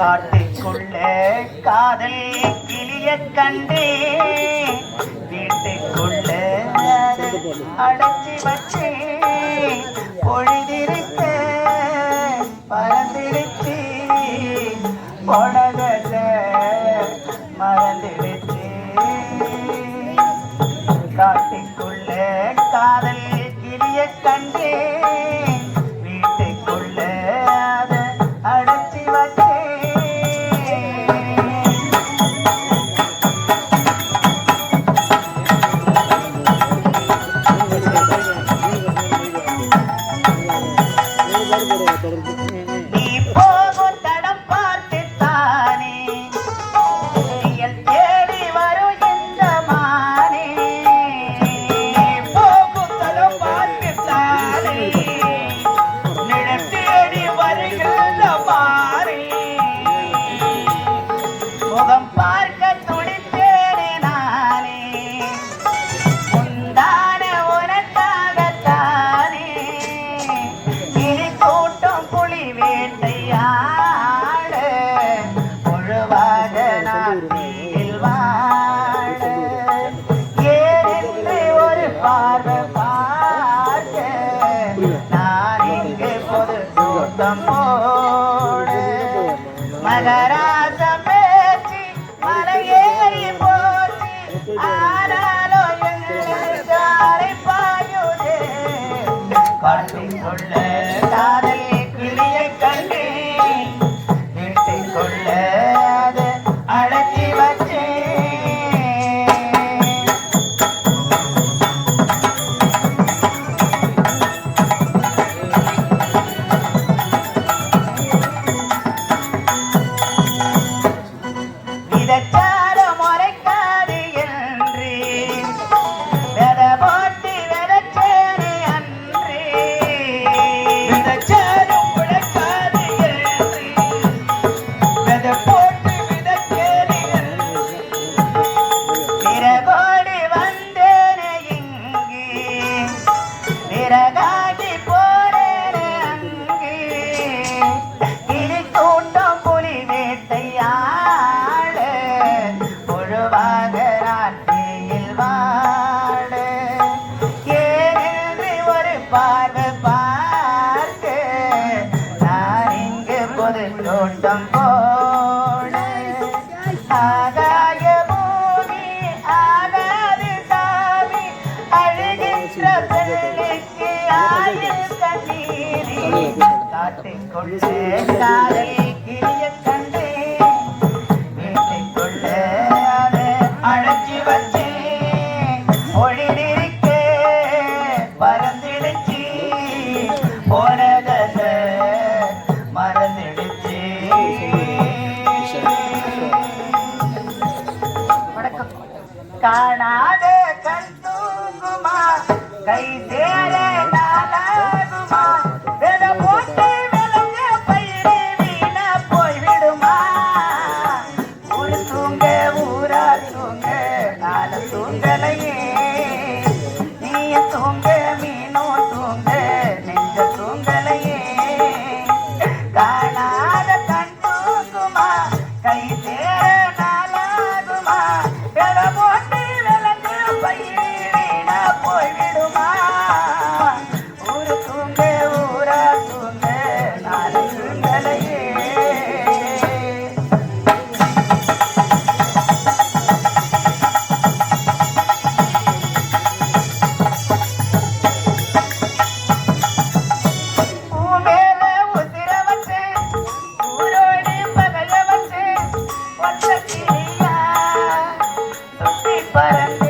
காட்டுக்குள்ள காதல் கிளிய கண்டே. வீட்டுக்குள்ள அடைச்சி வச்சே. பொழுதிருக்க பறந்திருச்சு. பொழகல மறந்திருச்சு. காட்டுக்குள்ள করুন கண்டு கொள்ள five and five. காணாத கண் தூங்குமா? கை சேர பறந்து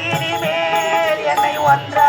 மலையினிமேல் என்னை ஒன்றாக